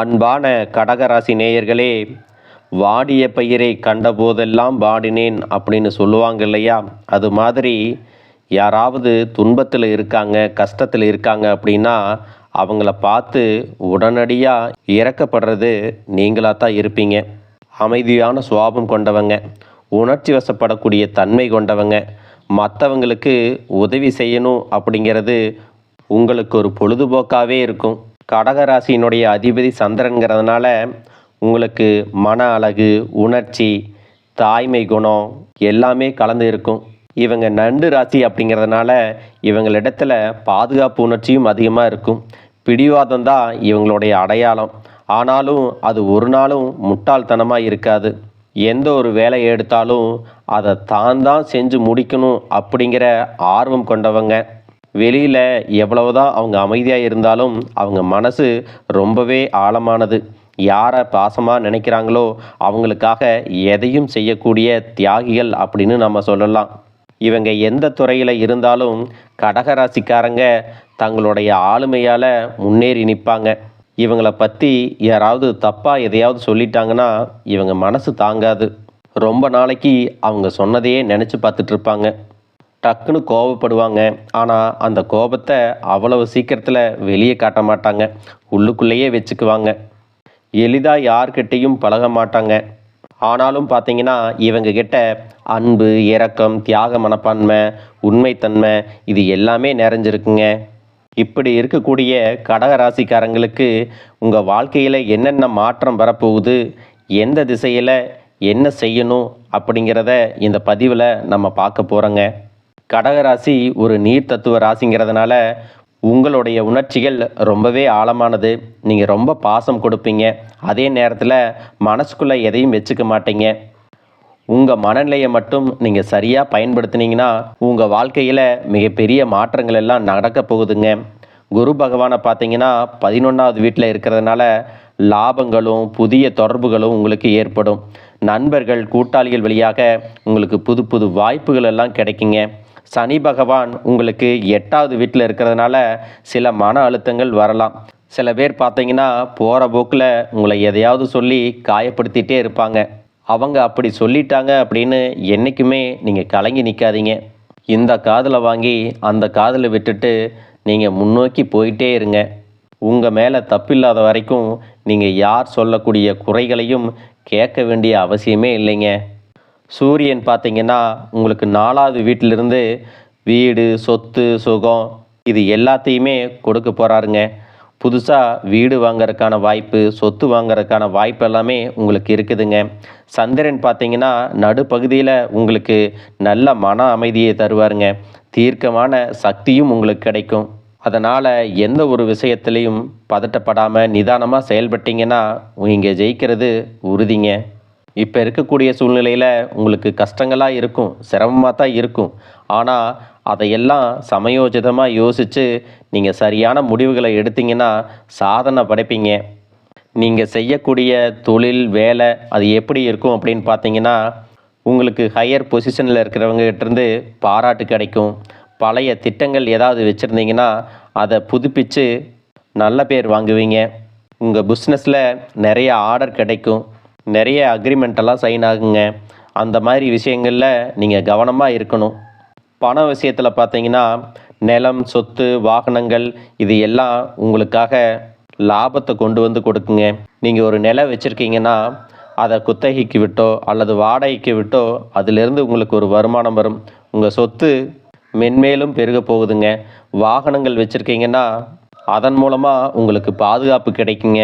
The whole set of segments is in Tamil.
அன்பான கடகராசி நேயர்களே வாடிய பயிரை கண்டபோதெல்லாம் வாடினேன் அப்படின்னு சொல்லுவாங்க இல்லையா? அது மாதிரி யாராவது துன்பத்தில் இருக்காங்க கஷ்டத்தில் இருக்காங்க அப்படின்னா அவங்கள பார்த்து உடனடியாக இறக்கப்படுறது நீங்களாக தான் இருப்பீங்க. அமைதியான சுவாபம் கொண்டவங்க உணர்ச்சி வசப்படக்கூடிய தன்மை கொண்டவங்க மற்றவங்களுக்கு உதவி செய்யணும் அப்படிங்கிறது உங்களுக்கு ஒரு பொழுதுபோக்காகவே இருக்கும். கடகராசியினுடைய அதிபதி சந்திரன்கிறதுனால உங்களுக்கு மன அழகு உணர்ச்சி தாய்மை குணம் எல்லாமே கலந்து இருக்கும். இவங்க நண்டு ராசி அப்படிங்கிறதுனால இவங்களிடத்துல பாதுகாப்பு உணர்ச்சியும் அதிகமாக இருக்கும். பிடிவாதம் தான் இவங்களுடைய அடையாளம். ஆனாலும் அது ஒரு நாளும் முட்டாள்தனமாக இருக்காது. எந்த ஒரு வேலையை எடுத்தாலும் அதை தான் தான் செஞ்சு முடிக்கணும் அப்படிங்கிற ஆர்வம் கொண்டவங்க. வெளியில் எவ்வளவுதான் அவங்க அமைதியாக இருந்தாலும் அவங்க மனசு ரொம்பவே ஆழமானது. யாரை பாசமாக நினைக்கிறாங்களோ அவங்களுக்காக எதையும் செய்யக்கூடிய தியாகிகள் அப்படின்னு நம்ம சொல்லலாம். இவங்க எந்த துறையில் இருந்தாலும் கடகராசிக்காரங்க தங்களுடைய ஆளுமையால் முன்னேறி நிற்பாங்க இவங்கள பற்றி யாராவது தப்பாக எதையாவது சொல்லிட்டாங்கன்னா இவங்க மனசு தாங்காது. ரொம்ப நாளைக்கு அவங்க சொன்னதையே நினச்சி பார்த்துட்ருப்பாங்க டக்குன்னு கோபப்படுவாங்க ஆனால் அந்த கோபத்தை அவ்வளவு சீக்கிரத்தில் வெளியே காட்ட மாட்டாங்க. உள்ளுக்குள்ளேயே வச்சுக்குவாங்க. எளிதாக யார்கிட்டையும் பழக மாட்டாங்க. ஆனாலும் பார்த்தீங்கன்னா இவங்க கிட்ட அன்பு இரக்கம் தியாக மனப்பான்மை உண்மைத்தன்மை இது எல்லாமே நிறைஞ்சிருக்குங்க. இப்படி இருக்கக்கூடிய கடக ராசிக்காரங்களுக்கு உங்கள் வாழ்க்கையில் என்னென்ன மாற்றம் வரப்போகுது? எந்த திசையில் என்ன செய்யணும்? அப்படிங்கிறத இந்த பதிவில் நம்ம பார்க்க போகிறோங்க கடகராசி ஒரு நீர் தத்துவ ராசிங்கிறதுனால உங்களுடைய உணர்ச்சிகள் ரொம்பவே ஆழமானது. நீங்கள் ரொம்ப பாசம் கொடுப்பீங்க. அதே நேரத்தில் மனசுக்குள்ளே எதையும் வச்சுக்க மாட்டீங்க. உங்கள் மனநிலையை மட்டும் நீங்கள் சரியாக பயன்படுத்தினீங்கன்னா உங்கள் வாழ்க்கையில் மிகப்பெரிய மாற்றங்கள் எல்லாம் நடக்க போகுதுங்க. குரு பகவானை பார்த்தீங்கன்னா பதினொன்றாவது வீட்டில் இருக்கிறதுனால லாபங்களும் புதிய தொடர்புகளும் உங்களுக்கு ஏற்படும். நண்பர்கள் கூட்டாளிகள் வழியாக உங்களுக்கு புது புது வாய்ப்புகள் எல்லாம் கிடைக்குங்க. சனி பகவான் உங்களுக்கு எட்டாவது வீட்டில் இருக்கிறதுனால சில மன அழுத்தங்கள் வரலாம். சில பேர் பார்த்தீங்கன்னா போகிற போக்கில் உங்களை எதையாவது சொல்லி காயப்படுத்திகிட்டே இருப்பாங்க. அவங்க அப்படி சொல்லிட்டாங்க அப்படின்னு என்றைக்குமே நீங்கள் கலங்கி நிற்காதீங்க இந்த காதில் வாங்கி அந்த காதில் விட்டுட்டு நீங்கள் முன்னோக்கி போயிட்டே இருங்க. உங்கள் மேலே தப்பில்லாத வரைக்கும் நீங்கள் யார் சொல்லக்கூடிய குறைகளையும் கேட்க வேண்டிய அவசியமே இல்லைங்க. சூரியன் பார்த்தீங்கன்னா உங்களுக்கு நாலாவது வீட்டிலிருந்து வீடு சொத்து சுகம் இது எல்லாத்தையுமே கொடுக்க போகிறாருங்க புதுசாக வீடு வாங்குறதுக்கான வாய்ப்பு சொத்து வாங்குறதுக்கான வாய்ப்பு எல்லாமே உங்களுக்கு இருக்குதுங்க. சந்திரன் பார்த்தீங்கன்னா நடுப்பகுதியில் உங்களுக்கு நல்ல மன அமைதியை தருவாருங்க. தீர்க்கமான சக்தியும் உங்களுக்கு கிடைக்கும். அதனால் எந்த ஒரு விஷயத்துலையும் பதட்டப்படாமல் நிதானமாக செயல்பட்டீங்கன்னா இங்கே ஜெயிக்கிறது உறுதிங்க. இப்போ இருக்கக்கூடிய சூழ்நிலையில் உங்களுக்கு கஷ்டங்களாக இருக்கும் சிரமமாக தான் இருக்கும். ஆனால் அதையெல்லாம் சமயோஜிதமாக யோசித்து நீங்கள் சரியான முடிவுகளை எடுத்தீங்கன்னா சாதனை படைப்பீங்க. நீங்கள் செய்யக்கூடிய தொழில் வேலை அது எப்படி இருக்கும் அப்படின்னு பார்த்தீங்கன்னா உங்களுக்கு ஹையர் பொசிஷனில் இருக்கிறவங்ககிட்டருந்து பாராட்டு கிடைக்கும். பழைய திட்டங்கள் ஏதாவது வச்சுருந்தீங்கன்னா அதை புதுப்பித்து நல்ல பேர் வாங்குவீங்க. உங்கள் பிஸ்னஸில் நிறைய ஆர்டர் கிடைக்கும். நிறைய அக்ரிமெண்ட்டெல்லாம் சைன் ஆகுங்க. அந்த மாதிரி விஷயங்களில் நீங்கள் கவனமாக இருக்கணும். பண விஷயத்தில் பார்த்தீங்கன்னா நிலம் சொத்து வாகனங்கள் இது எல்லாம் உங்களுக்காக லாபத்தை கொண்டு வந்து கொடுக்குங்க. நீங்கள் ஒரு நிலம் வச்சுருக்கீங்கன்னா அதை குத்தகைக்கு விட்டோ அல்லது வாடகைக்கு விட்டோ அதிலிருந்து உங்களுக்கு ஒரு வருமானம் வரும். உங்கள் சொத்து மென்மேலும் பெருக போகுதுங்க. வாகனங்கள் வச்சுருக்கீங்கன்னா அதன் மூலமாக உங்களுக்கு பாதுகாப்பு கிடைக்குங்க.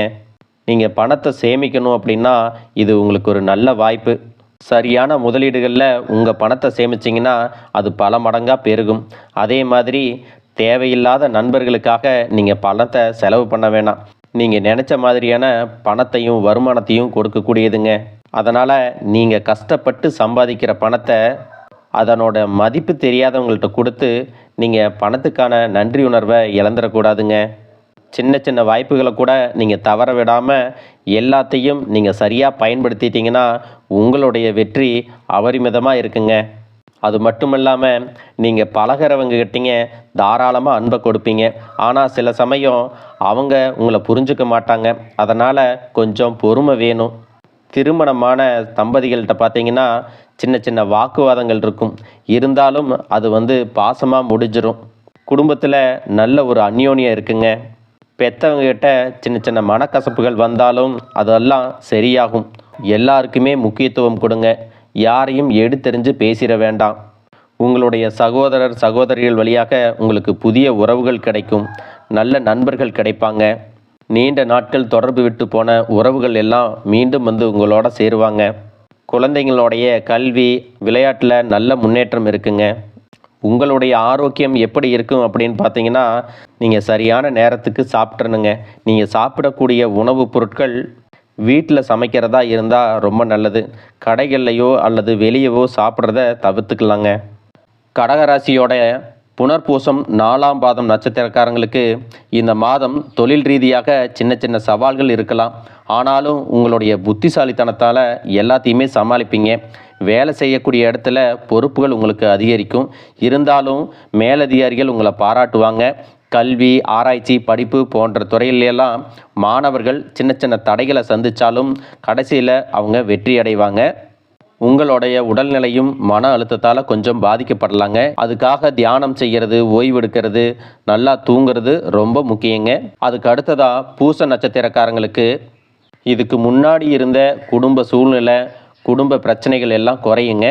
நீங்கள் பணத்தை சேமிக்கணும் அப்படின்னா இது உங்களுக்கு ஒரு நல்ல வாய்ப்பு. சரியான முதலீடுகளில் உங்கள் பணத்தை சேமிச்சிங்கன்னா அது பல மடங்காக பெருகும். அதே மாதிரி தேவையில்லாத நண்பர்களுக்காக நீங்கள் பணத்தை செலவு பண்ண வேணாம். நீங்கள் நினச்ச மாதிரியான பணத்தையும் வருமானத்தையும் கொடுக்கக்கூடியதுங்க. அதனால் நீங்கள் கஷ்டப்பட்டு சம்பாதிக்கிற பணத்தை அதனோட மதிப்பு தெரியாதவங்கள்ட்ட கொடுத்து நீங்கள் பணத்துக்கான நன்றி உணர்வை இழந்துடக்கூடாதுங்க. சின்ன சின்ன வாய்ப்புகளை கூட நீங்கள் தவற விடாமல் எல்லாத்தையும் நீங்கள் சரியாக பயன்படுத்திட்டீங்கன்னா உங்களுடைய வெற்றி அபரிமிதமாக இருக்குங்க. அது மட்டும் இல்லாமல் நீங்கள் பழகிறவங்க கிட்டீங்க தாராளமாக அன்பை கொடுப்பீங்க. ஆனால் சில சமயம் அவங்க உங்களை புரிஞ்சுக்க மாட்டாங்க. அதனால் கொஞ்சம் பொறுமை வேணும். திருமணமான தம்பதிகள்கிட்ட பார்த்தீங்கன்னா சின்ன சின்ன வாக்குவாதங்கள் இருக்கும். இருந்தாலும் அது வந்து பாசமாக முடிஞ்சிடும் குடும்பத்தில் நல்ல ஒரு அந்யோன்யம் இருக்குங்க. பெற்றவங்ககிட்ட சின்ன சின்ன மனக்கசப்புகள் வந்தாலும் அதெல்லாம் சரியாகும். எல்லாருக்குமே முக்கியத்துவம் கொடுங்க. யாரையும் எடுத்தெறிஞ்சு பேசிட வேண்டாம். உங்களுடைய சகோதரர் சகோதரிகள் வழியாக உங்களுக்கு புதிய உறவுகள் கிடைக்கும். நல்ல நண்பர்கள் கிடைப்பாங்க. நீண்ட நாட்கள் தொடர்பு விட்டு போன உறவுகள் எல்லாம் மீண்டும் வந்து உங்களோட சேருவாங்க. குழந்தைங்களுடைய கல்வி விளையாட்டில் நல்ல முன்னேற்றம் இருக்குங்க. உங்களுடைய ஆரோக்கியம் எப்படி இருக்கும் அப்படின்னு பார்த்தீங்கன்னா நீங்கள் சரியான நேரத்துக்கு சாப்பிட்றணுங்க நீங்கள் சாப்பிடக்கூடிய உணவுப் பொருட்கள் வீட்டில் சமைக்கிறதா இருந்தால் ரொம்ப நல்லது. கடைகள்லையோ அல்லது வெளியவோ சாப்பிட்றத தவிர்த்துக்கலாங்க. கடகராசியோட புனர்பூசம் நாலாம் பாதம் நட்சத்திரக்காரங்களுக்கு இந்த மாதம் தொழில் ரீதியாக சின்ன சின்ன சவால்கள் இருக்கலாம். ஆனாலும் உங்களுடைய புத்திசாலித்தனத்தால் எல்லாத்தையுமே சமாளிப்பீங்க. வேலை செய்யக்கூடிய இடத்துல பொறுப்புகள் உங்களுக்கு அதிகரிக்கும். இருந்தாலும் மேலதிகாரிகள் உங்களை பாராட்டுவாங்க. கல்வி ஆராய்ச்சி படிப்பு போன்ற துறையிலெல்லாம் மாணவர்கள் சின்ன சின்ன தடைகளை சந்தித்தாலும் கடைசியில் அவங்க வெற்றி அடைவாங்க. உங்களுடைய உடல்நிலையும் மன அழுத்தத்தால் கொஞ்சம் பாதிக்கப்படலாங்க. அதுக்காக தியானம் செய்கிறது ஓய்வெடுக்கிறது நல்லா தூங்குறது ரொம்ப முக்கியங்க. அதுக்கு அடுத்ததாக பூச நட்சத்திரக்காரங்களுக்கு இதுக்கு முன்னாடி இருந்த குடும்ப சூழ்நிலை குடும்ப பிரச்சனைகள் எல்லாம் குறையுங்க.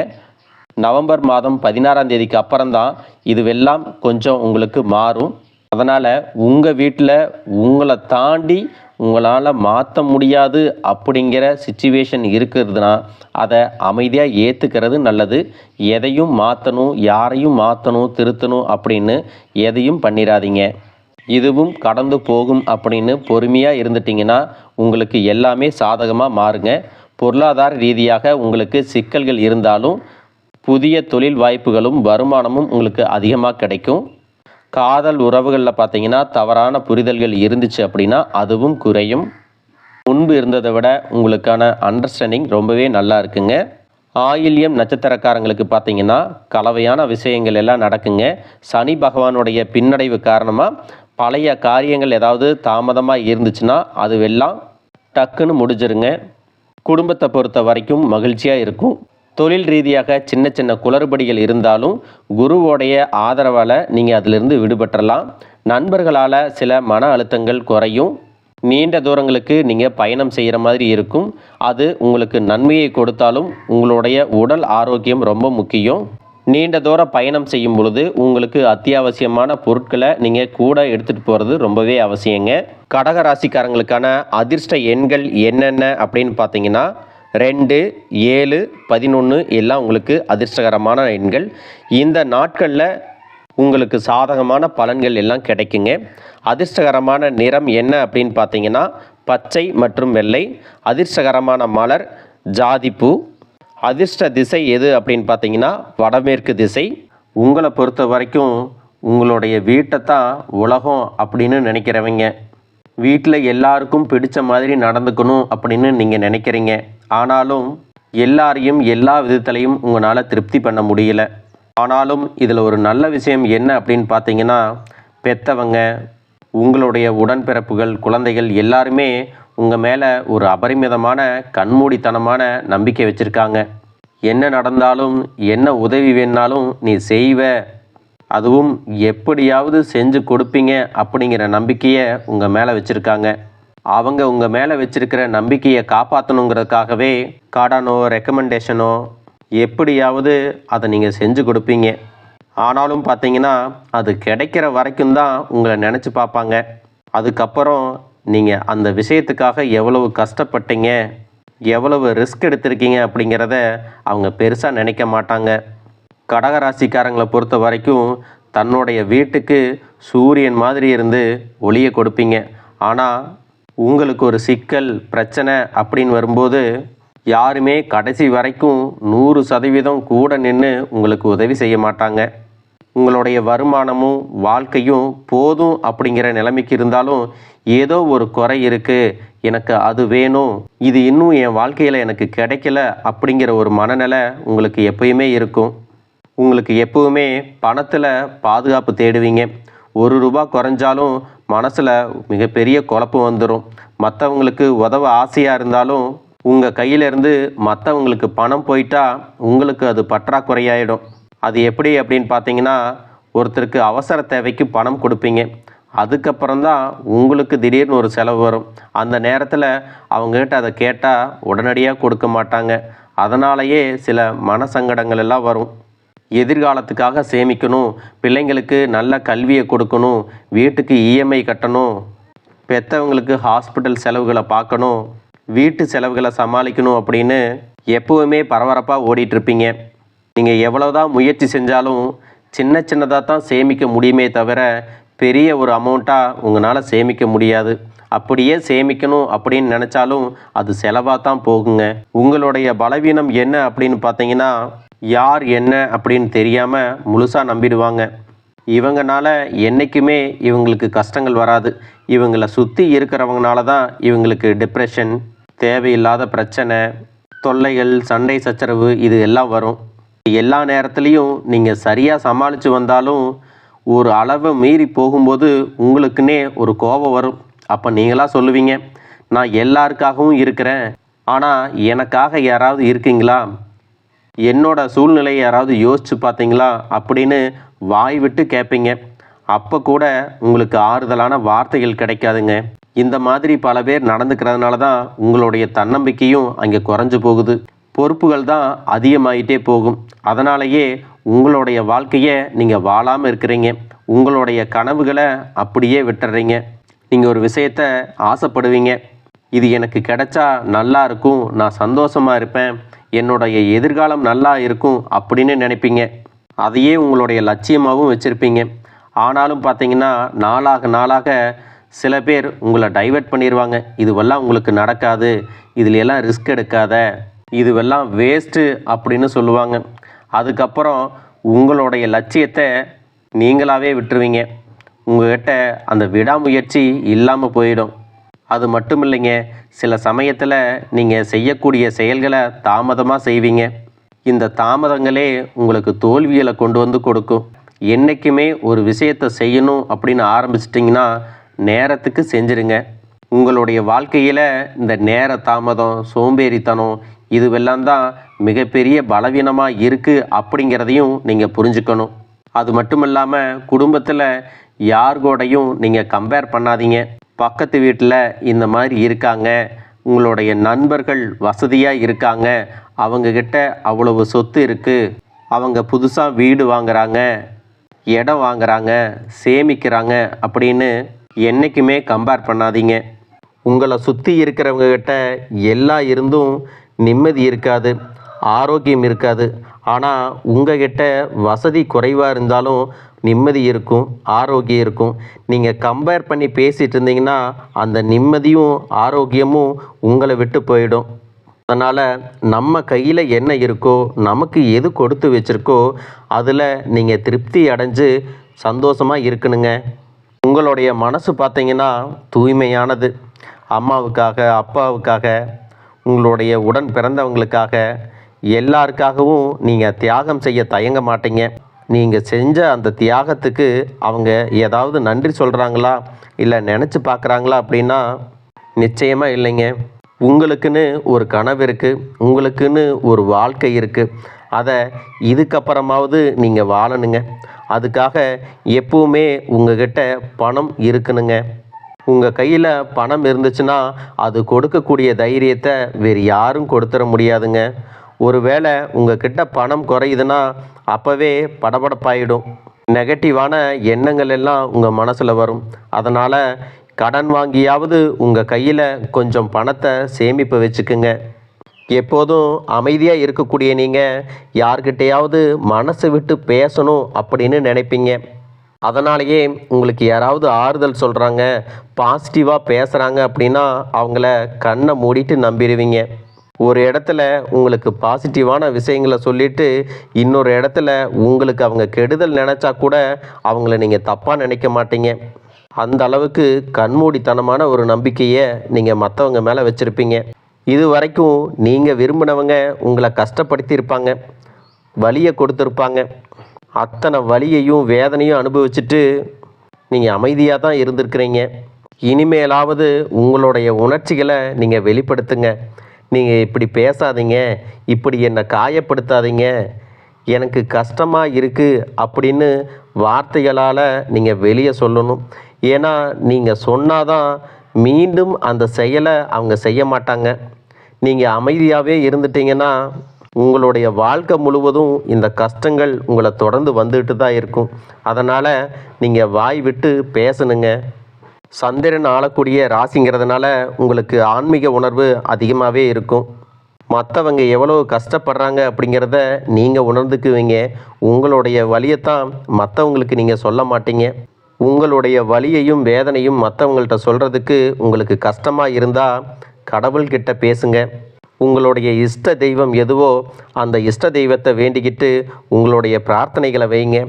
நவம்பர் மாதம் பதினாறாம் தேதிக்கு அப்புறம்தான் இதுவெல்லாம் கொஞ்சம் உங்களுக்கு மாறும். அதனால் உங்கள் வீட்டில் உங்களை தாண்டி உங்களால் மாற்ற முடியாது அப்படிங்கிற சுச்சுவேஷன் இருக்கிறதுனா அதை அமைதியாக ஏற்றுக்கிறது நல்லது. எதையும் மாற்றணும் யாரையும் மாற்றணும் திருத்தணும் அப்படின்னு எதையும் பண்ணிடாதீங்க இதுவும் கடந்து போகும் அப்படின்னு பொறுமையாக இருந்துட்டிங்கன்னா உங்களுக்கு எல்லாமே சாதகமாக மாறுங்க. பொருளாதார ரீதியாக உங்களுக்கு சிக்கல்கள் இருந்தாலும் புதிய தொழில் வாய்ப்புகளும் வருமானமும் உங்களுக்கு அதிகமாக கிடைக்கும். காதல் உறவுகளில் பார்த்தீங்கன்னா தவறான புரிதல்கள் இருந்துச்சு அப்படின்னா அதுவும் குறையும். முன்பு இருந்ததை விட உங்களுக்கான அண்டர்ஸ்டாண்டிங் ரொம்பவே நல்லா இருக்குங்க. ஆயில்யம் நட்சத்திரக்காரங்களுக்கு பார்த்தீங்கன்னா கலவையான விஷயங்கள் எல்லாம் நடக்குங்க. சனி பகவானுடைய பின்னடைவு காரணமாக பழைய காரியங்கள் ஏதாவது தாமதமாக இருந்துச்சுன்னா அதுவெல்லாம் டக்குன்னு முடிஞ்சிருங்க. குடும்பத்தை பொறுத்த வரைக்கும் மகிழ்ச்சியாக இருக்கும். தொழில் ரீதியாக சின்ன சின்ன குளறுபடிகள் இருந்தாலும் குருவோடைய ஆதரவால் நீங்கள் அதிலிருந்து விடுபட்டுறலாம். நண்பர்களால் சில மன அழுத்தங்கள் குறையும். நீண்ட தூரங்களுக்கு நீங்கள் பயணம் செய்கிற மாதிரி இருக்கும். அது உங்களுக்கு நன்மையை கொடுத்தாலும் உங்களுடைய உடல் ஆரோக்கியம் ரொம்ப முக்கியம். நீண்ட தூர பயணம் செய்யும் பொழுது உங்களுக்கு அத்தியாவசியமான பொருட்களை நீங்கள் கூட எடுத்துகிட்டு போகிறது ரொம்பவே அவசியங்க. கடக ராசிக்காரங்களுக்கான அதிர்ஷ்ட எண்கள் என்னென்ன அப்படின்னு பார்த்தீங்கன்னா ரெண்டு ஏழு பதினொன்று எல்லாம் உங்களுக்கு அதிர்ஷ்டகரமான எண்கள். இந்த நாட்களில் உங்களுக்கு சாதகமான பலன்கள் எல்லாம் கிடைக்குங்க. அதிர்ஷ்டகரமான நிறம் என்ன அப்படின்னு பார்த்தீங்கன்னா பச்சை மற்றும் வெள்ளை. அதிர்ஷ்டகரமான மலர் ஜாதிப்பூ அதிர்ஷ்ட திசை எது அப்படின்னு பார்த்தீங்கன்னா வடமேற்கு திசை. உங்களை பொறுத்த வரைக்கும் உங்களுடைய வீட்டை தான் உலகம் அப்படின்னு நினைக்கிறவங்க. வீட்டில் எல்லாருக்கும் பிடித்த மாதிரி நடந்துக்கணும் அப்படின்னு நீங்கள் நினைக்கிறீங்க. ஆனாலும் எல்லாரையும் எல்லா விதத்துலையும் உங்களால் திருப்தி பண்ண முடியல. ஆனாலும் இதில் ஒரு நல்ல விஷயம் என்ன அப்படின்னு பார்த்தீங்கன்னா பெத்தவங்க உங்களுடைய உடன்பிறப்புகள் குழந்தைகள் எல்லாருமே உங்கள் மேலே ஒரு அபரிமிதமான கண்மூடித்தனமான நம்பிக்கை வச்சுருக்காங்க. என்ன நடந்தாலும் என்ன உதவி வேணாலும் நீ செய்வ. அதுவும் எப்படியாவது செஞ்சு கொடுப்பீங்க அப்படிங்கிற நம்பிக்கையை உங்கள் மேலே வச்சுருக்காங்க. அவங்க உங்கள் மேலே வச்சிருக்கிற நம்பிக்கையை காப்பாற்றணுங்கிறதுக்காகவே கார்டானோ ரெக்கமெண்டேஷனோ எப்படியாவது அதை நீங்கள் செஞ்சு கொடுப்பீங்க. ஆனாலும் பார்த்தீங்கன்னா அது கிடைக்கிற வரைக்கும் தான் உங்களை நினச்சி பார்ப்பாங்க. அதுக்கப்புறம் நீங்கள் அந்த விஷயத்துக்காக எவ்வளவு கஷ்டப்பட்டீங்க எவ்வளவு ரிஸ்க் எடுத்திருக்கீங்க அப்படிங்கிறத அவங்க பெருசாக நினைக்க மாட்டாங்க. கடகராசிக்காரங்களை பொறுத்த வரைக்கும் தன்னுடைய வீட்டுக்கு சூரியன் மாதிரி இருந்து ஒளியை கொடுப்பீங்க. ஆனால் உங்களுக்கு ஒரு சிக்கல் பிரச்சனை அப்படின்னு வரும்போது யாருமே கடைசி வரைக்கும் நூறு சதவீதம் கூட நின்று உங்களுக்கு உதவி செய்ய மாட்டாங்க. உங்களுடைய வருமானமும் வாழ்க்கையும் போதும் அப்படிங்கிற நிலைமைக்கு இருந்தாலும் ஏதோ ஒரு குறை இருக்குது எனக்கு அது வேணும் இது இன்னும் என் வாழ்க்கையில் எனக்கு கிடைக்கல அப்படிங்கிற ஒரு மனநிலை உங்களுக்கு எப்பயுமே இருக்கும். உங்களுக்கு எப்பவுமே பணத்தில் பாதுகாப்பு தேடுவீங்க. ஒரு ரூபா குறைஞ்சாலும் மனசில் மிகப்பெரிய குழப்பம் வந்துடும் மற்றவங்களுக்கு உதவ ஆசையாக இருந்தாலும் உங்கள் கையிலேருந்து மற்றவங்களுக்கு பணம் போயிட்டா உங்களுக்கு அது பற்றாக்குறையாயிடும். அது எப்படி அப்படின்னு பார்த்தீங்கன்னா ஒருத்தருக்கு அவசர தேவைக்கு பணம் கொடுப்பீங்க. அதுக்கப்புறம் தான் உங்களுக்கு திடீர்னு ஒரு செலவு வரும். அந்த நேரத்தில் அவங்ககிட்ட அதை கேட்டால் உடனடியாக கொடுக்க மாட்டாங்க. அதனாலேயே சில மனசங்கடங்கள் எல்லாம் வரும். எதிர்காலத்துக்காக சேமிக்கணும் பிள்ளைங்களுக்கு நல்ல கல்வியை கொடுக்கணும் வீட்டுக்கு இஎம்ஐ கட்டணும் பெற்றவங்களுக்கு ஹாஸ்பிட்டல் செலவுகளை பார்க்கணும் வீட்டு செலவுகளை சமாளிக்கணும் அப்படின்னு எப்போவுமே பரபரப்பாக ஓடிட்டுருப்பீங்க. நீங்கள் எவ்வளோதான் முயற்சி செஞ்சாலும் சின்ன சின்னதாக தான் சேமிக்க முடியுமே தவிர பெரிய ஒரு அமௌண்ட்டாக உங்களால் சேமிக்க முடியாது. அப்படியே சேமிக்கணும் அப்படின்னு நினச்சாலும் அது செலவாக தான் போகுங்க. உங்களுடைய பலவீனம் என்ன அப்படின்னு பார்த்தீங்கன்னா யார் என்ன அப்படின்னு தெரியாமல் முழுசாக நம்பிடுவாங்க. இவங்கனால என்றைக்குமே இவங்களுக்கு கஷ்டங்கள் வராது. இவங்களை சுற்றி இருக்கிறவங்கனால தான் இவங்களுக்கு டிப்ரெஷன் தேவையில்லாத பிரச்சனை தொல்லைகள் சண்டை சச்சரவு இது எல்லாம் வரும். எல்லா நேரத்துலையும் நீங்கள் சரியாக சமாளித்து வந்தாலும் ஒரு அளவை மீறி போகும்போது உங்களுக்குன்னே ஒரு கோபம் வரும். அப்போ நீங்களாக சொல்லுவீங்க நான் எல்லாருக்காகவும் இருக்கிறேன். ஆனால் எனக்காக யாராவது இருக்கீங்களா? என்னோட சூழ்நிலையை யாராவது யோசிச்சு பார்த்தீங்களா அப்படின்னு வாய் விட்டு கேட்பீங்க. அப்போ கூட உங்களுக்கு ஆறுதலான வார்த்தைகள் கிடைக்காதுங்க. இந்த மாதிரி பல பேர் நடந்துக்கிறதுனால தான் உங்களுடைய தன்னம்பிக்கையும் அங்கே குறைஞ்சு போகுது. பொறுப்புகள் தான் அதிகமாயிட்டே போகும். அதனாலேயே உங்களுடைய வாழ்க்கையை நீங்கள் வாழாமல் இருக்கிறீங்க. உங்களுடைய கனவுகளை அப்படியே விட்டுறீங்க. நீங்கள் ஒரு விஷயத்த ஆசைப்படுவீங்க. இது எனக்கு கிடைச்சா நல்லா இருக்கும். நான் சந்தோஷமாக இருப்பேன். என்னுடைய எதிர்காலம் நல்லா இருக்கும் அப்படின்னு நினைப்பீங்க. அதையே உங்களுடைய லட்சியமாகவும் வச்சுருப்பீங்க. ஆனாலும் பார்த்தீங்கன்னா நாளாக நாளாக சில பேர் உங்களை டைவர்ட் பண்ணிடுவாங்க இதுவெல்லாம் உங்களுக்கு நடக்காது. இதுல எல்லாம் ரிஸ்க் எடுக்காத. இதுவெல்லாம் வேஸ்ட்டு அப்படின்னு சொல்லுவாங்க. அதுக்கப்புறம் உங்களுடைய லட்சியத்தை நீங்களாகவே விட்டுருவீங்க. உங்கள்கிட்ட அந்த விடாமுயற்சி இல்லாமல் போயிடும். அது மட்டும் இல்லைங்க சில சமயத்தில் நீங்கள் செய்யக்கூடிய செயல்களை தாமதமாக செய்வீங்க. இந்த தாமதங்களே உங்களுக்கு தோல்விகளை கொண்டு வந்து கொடுக்கும். என்றைக்குமே ஒரு விஷயத்தை செய்யணும் அப்படின்னு ஆரம்பிச்சிட்டிங்கன்னா நேரத்துக்கு செஞ்சுருங்க. உங்களுடைய வாழ்க்கையில் இந்த நேர தாமதம் சோம்பேறித்தனம் இதுவெல்லாம் தான் மிகப்பெரிய பலவீனமாக இருக்குது அப்படிங்கிறதையும் நீங்கள் புரிஞ்சுக்கணும். அது மட்டும் இல்லாமல் குடும்பத்தில் யார் நீங்கள் கம்பேர் பண்ணாதீங்க. பக்கத்து வீட்டில் இந்த மாதிரி இருக்காங்க. உங்களுடைய நண்பர்கள் வசதியாக இருக்காங்க. அவங்கக்கிட்ட அவ்வளவு சொத்து இருக்குது அவங்க புதுசாக வீடு வாங்குறாங்க. இடம் வாங்குறாங்க. சேமிக்கிறாங்க அப்படின்னு என்றைக்குமே கம்பேர் பண்ணாதீங்க. உங்களை சுற்றி இருக்கிறவங்கக்கிட்ட எல்லாம் இருந்தும் நிம்மதி இருக்காது ஆரோக்கியம் இருக்காது. ஆனால் உங்ககிட்ட வசதி குறைவாக இருந்தாலும் நிம்மதி இருக்கும் ஆரோக்கியம் இருக்கும். நீங்கள் கம்பேர் பண்ணி பேசிகிட்டு இருந்தீங்கன்னா அந்த நிம்மதியும் ஆரோக்கியமும் உங்களை விட்டு போயிடும். அதனால் நம்ம கையில் என்ன இருக்கோ நமக்கு எது கொடுத்து வச்சிருக்கோ அதில் நீங்கள் திருப்தி அடைஞ்சு சந்தோஷமாக இருக்கணுங்க. உங்களுடைய மனசு பார்த்தீங்கன்னா தூய்மையானது. அம்மாவுக்காக அப்பாவுக்காக உங்களுடைய உடன் பிறந்தவங்களுக்காக எல்லாருக்காகவும் நீங்கள் தியாகம் செய்ய தயங்க மாட்டீங்க. நீங்கள் செஞ்ச அந்த தியாகத்துக்கு அவங்க ஏதாவது நன்றி சொல்கிறாங்களா இல்லை நினச்சி பார்க்குறாங்களா அப்படின்னா நிச்சயமாக இல்லைங்க. உங்களுக்குன்னு ஒரு கனவு இருக்குது உங்களுக்குன்னு ஒரு வாழ்க்கை இருக்குது அதை இதுக்கப்புறமாவது நீங்கள் வாழணுங்க. அதுக்காக எப்பவுமே உங்ககிட்ட பணம் இருக்கணுங்க. உங்கள் கையில் பணம் இருந்துச்சுன்னா அது கொடுக்கக்கூடிய தைரியத்தை வேறு யாரும் கொடுத்துட முடியாதுங்க. ஒருவேளை உங்கள் கிட்ட பணம் குறையுதுன்னா அப்போவே படபடப்பாயிடும். நெகட்டிவான எண்ணங்கள் எல்லாம் உங்கள் மனசில் வரும். அதனால் கடன் வாங்கியாவது உங்கள் கையில் கொஞ்சம் பணத்தை சேமிப்பு வச்சுக்குங்க. எப்போதும் அமைதியாக இருக்கக்கூடிய நீங்கள் யார்கிட்டையாவது மனசு விட்டு பேசணும் அப்படின்னு நினைப்பீங்க. அதனாலேயே உங்களுக்கு யாராவது ஆறுதல் சொல்கிறாங்க பாசிட்டிவாக பேசுகிறாங்க அப்படின்னா அவங்கள கண்ணை மூடிட்டு நம்பிடுவீங்க ஒரு இடத்துல உங்களுக்கு பாசிட்டிவான விஷயங்களை சொல்லிட்டு இன்னொரு இடத்துல உங்களுக்கு அவங்க கெடுதல் நினச்சா கூட அவங்கள நீங்கள் தப்பாக நினைக்க மாட்டீங்க. அந்த அளவுக்கு கண்மூடித்தனமான ஒரு நம்பிக்கையை நீங்கள் மற்றவங்க மேலே வச்சுருப்பீங்க. இது வரைக்கும் நீங்கள் விரும்பினவங்க உங்களை கஷ்டப்படுத்தியிருப்பாங்க. வலியை கொடுத்துருப்பாங்க. அத்தனை வலியையும் வேதனையும் அனுபவிச்சுட்டு நீங்கள் அமைதியாக தான் இருந்திருக்கிறீங்க. இனிமேலாவது உங்களுடைய உணர்ச்சிகளை நீங்கள் வெளிப்படுத்துங்க. நீங்கள் இப்படி பேசாதீங்க இப்படி என்னை காயப்படுத்தாதீங்க எனக்கு கஷ்டமாக இருக்குது அப்படின்னு வார்த்தைகளால் நீங்கள் வெளியே சொல்லணும். ஏன்னா நீங்கள் சொன்னால் தான் மீண்டும் அந்த செயலை அவங்க செய்ய மாட்டாங்க. நீங்கள் அமைதியாகவே இருந்துட்டீங்கன்னா உங்களுடைய வாழ்க்கை முழுவதும் இந்த கஷ்டங்கள் உங்களை தொடர்ந்து வந்துட்டு தான் இருக்கும். அதனால் நீங்கள் வாய் விட்டு பேசணுங்க. சந்திரன் ஆளக்கூடிய ராசிங்கிறதுனால உங்களுக்கு ஆன்மீக உணர்வு அதிகமாகவே இருக்கும். மற்றவங்க எவ்வளோ கஷ்டப்படுறாங்க அப்படிங்கிறத நீங்கள் உணர்ந்துக்குவீங்க. உங்களுடைய வழியைத்தான் மற்றவங்களுக்கு நீங்கள் சொல்ல மாட்டீங்க. உங்களுடைய வலியையும் வேதனையும் மற்றவங்கள்ட்ட சொல்கிறதுக்கு உங்களுக்கு கஷ்டமாக இருந்தால் கடவுள்கிட்ட பேசுங்க. உங்களுடைய இஷ்ட தெய்வம் எதுவோ அந்த இஷ்ட தெய்வத்தை வேண்டிக்கிட்டு உங்களுடைய பிரார்த்தனைகளை வைங்க.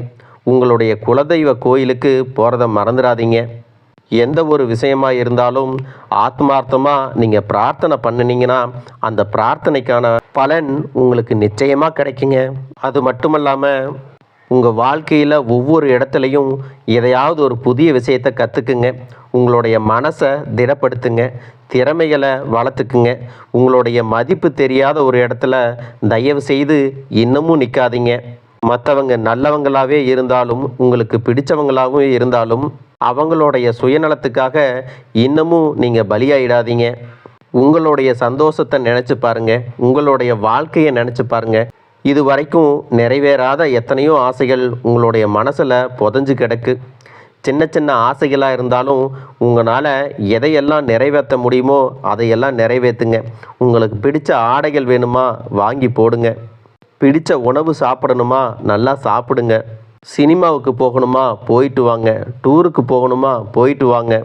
உங்களுடைய குலதெய்வ கோயிலுக்கு போகிறத மறந்துடாதீங்க. எந்த ஒரு விஷயமாக இருந்தாலும் ஆத்மார்த்தமாக நீங்கள் பிரார்த்தனை பண்ணினீங்கன்னா அந்த பிரார்த்தனைக்கான பலன் உங்களுக்கு நிச்சயமாக கிடைக்குங்க. அது மட்டும் இல்லாமல் உங்கள் வாழ்க்கையில் ஒவ்வொரு இடத்துலையும் எதையாவது ஒரு புதிய விஷயத்தை கற்றுக்குங்க உங்களுடைய மனசை திடப்படுத்துங்க. திறமைகளை வளர்த்துக்குங்க. உங்களுடைய மதிப்பு தெரியாத ஒரு இடத்துல தயவு செய்து இன்னமும் நிற்காதீங்க மற்றவங்க நல்லவங்களாகவே இருந்தாலும் உங்களுக்கு பிடிச்சவங்களாகவும் இருந்தாலும் அவங்களுடைய சுயநலத்துக்காக இன்னமும் நீங்கள் பலியாயிடாதீங்க. உங்களுடைய சந்தோஷத்தை நினச்சி பாருங்கள் உங்களுடைய வாழ்க்கையை நினச்சி பாருங்கள் இது வரைக்கும் நிறைவேறாத எத்தனையோ ஆசைகள் உங்களுடைய மனசில் புதஞ்சு கிடக்கு. சின்ன சின்ன ஆசைகளாக இருந்தாலும் உங்களால் எதையெல்லாம் நிறைவேற்ற முடியுமோ அதையெல்லாம் நிறைவேற்றுங்க உங்களுக்கு பிடித்த ஆடைகள் வேணுமா வாங்கி போடுங்க. பிடித்த உணவு சாப்பிடணுமா நல்லா சாப்பிடுங்க. சினிமாவுக்கு போகணுமா? போயிட்டு வாங்க. டூருக்கு போகணுமா? போயிட்டு வாங்க.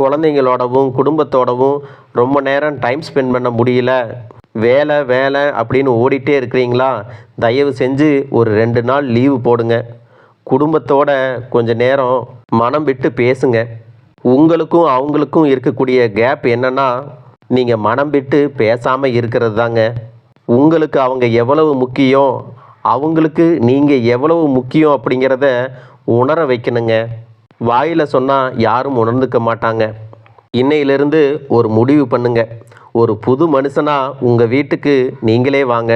குழந்தைங்களோடவும் குடும்பத்தோடவும் ரொம்ப நேரம் டைம் ஸ்பெண்ட் பண்ண முடியல. வேலை வேலை அப்படின்னு ஓடிட்டே இருக்கிறீங்களா? தயவு செஞ்சு ஒரு ரெண்டு நாள் லீவு போடுங்க. குடும்பத்தோட கொஞ்ச நேரம் மனம் விட்டு பேசுங்க. உங்களுக்கும் அவங்களுக்கும் இருக்கக்கூடிய கேப் என்னன்னா நீங்கள் மனம் விட்டு பேசாமல் இருக்கிறது தாங்க. உங்களுக்கு அவங்க எவ்வளவு முக்கியம்? அவங்களுக்கு நீங்கள் எவ்வளவு முக்கியம் அப்படிங்கிறத உணர வைக்கணுங்க. வாயில் சொன்னால் யாரும் உணர்ந்துக்க மாட்டாங்க. இன்னையிலிருந்து ஒரு முடிவு பண்ணுங்க. ஒரு புது மனுஷனாக உங்கள் வீட்டுக்கு நீங்களே வாங்க.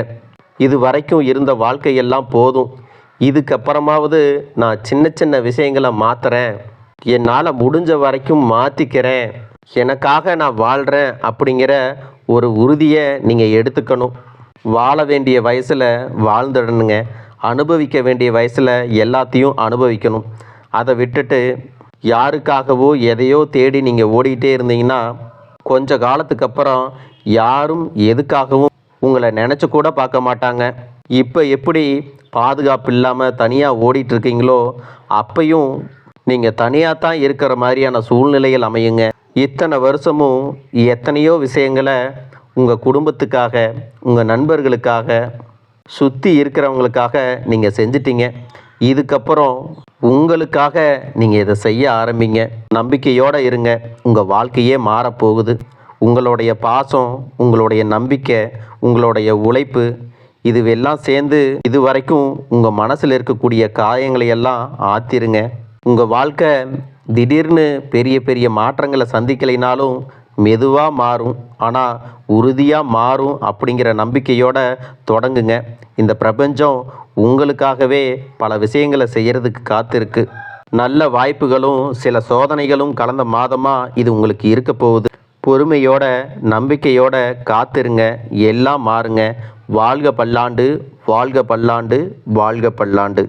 இது வரைக்கும் இருந்த வாழ்க்கையெல்லாம் போதும். இதுக்கப்புறமாவது நான் சின்ன சின்ன விஷயங்களை மாற்றுறேன் என்னால் முடிஞ்ச வரைக்கும் மாற்றிக்கிறேன் எனக்காக நான் வாழ்கிறேன் அப்படிங்கிற ஒரு உறுதியை நீங்கள் எடுத்துக்கணும். வாழ வேண்டிய வயசில் வாழ்ந்துடணுங்க. அனுபவிக்க வேண்டிய வயசில் எல்லாத்தையும் அனுபவிக்கணும். அதை விட்டுட்டு யாருக்காகவோ எதையோ தேடி நீங்கள் ஓடிக்கிட்டே இருந்தீங்கன்னா கொஞ்ச காலத்துக்கு அப்புறம் யாரும் எதுக்காகவும் உங்களை நினச்சி கூட பார்க்க மாட்டாங்க. இப்போ எப்படி பாதுகாப்பு இல்லாமல் தனியாக ஓடிட்டுருக்கீங்களோ அப்பையும் நீங்கள் தனியாக தான் இருக்கிற மாதிரியான சூழ்நிலைகள் அமையுங்க. இத்தனை வருஷமும் எத்தனையோ விஷயங்களை உங்கள் குடும்பத்துக்காக உங்கள் நண்பர்களுக்காக சுற்றி இருக்கிறவங்களுக்காக நீங்கள் செஞ்சிட்டீங்க. இதுக்கப்புறம் உங்களுக்காக நீங்கள் இதை செய்ய ஆரம்பிங்க. நம்பிக்கையோடு இருங்க. உங்கள் வாழ்க்கையே மாறப்போகுது. உங்களுடைய பாசம் உங்களுடைய நம்பிக்கை உங்களுடைய உழைப்பு இதுவெல்லாம் சேர்ந்து இது வரைக்கும் உங்கள் மனசில் இருக்கக்கூடிய காயங்களை எல்லாம் ஆத்திருங்க. உங்கள் வாழ்க்கை திடீர்னு பெரிய பெரிய மாற்றங்களை சந்திக்கலைனாலும் மெதுவாக மாறும். ஆனால் உறுதியாக மாறும் அப்படிங்கிற நம்பிக்கையோடு தொடங்குங்க. இந்த பிரபஞ்சம் உங்களுக்காகவே பல விஷயங்களை செய்கிறதுக்கு காத்திருக்கு. நல்ல வாய்ப்புகளும் சில சோதனைகளும் கலந்த மாதமாக இது உங்களுக்கு இருக்க போகுது. பொறுமையோட நம்பிக்கையோட காத்திருங்க. எல்லாம் மாறுங்க. வாழ்க பல்லாண்டு வாழ்க பல்லாண்டு வாழ்க பல்லாண்டு.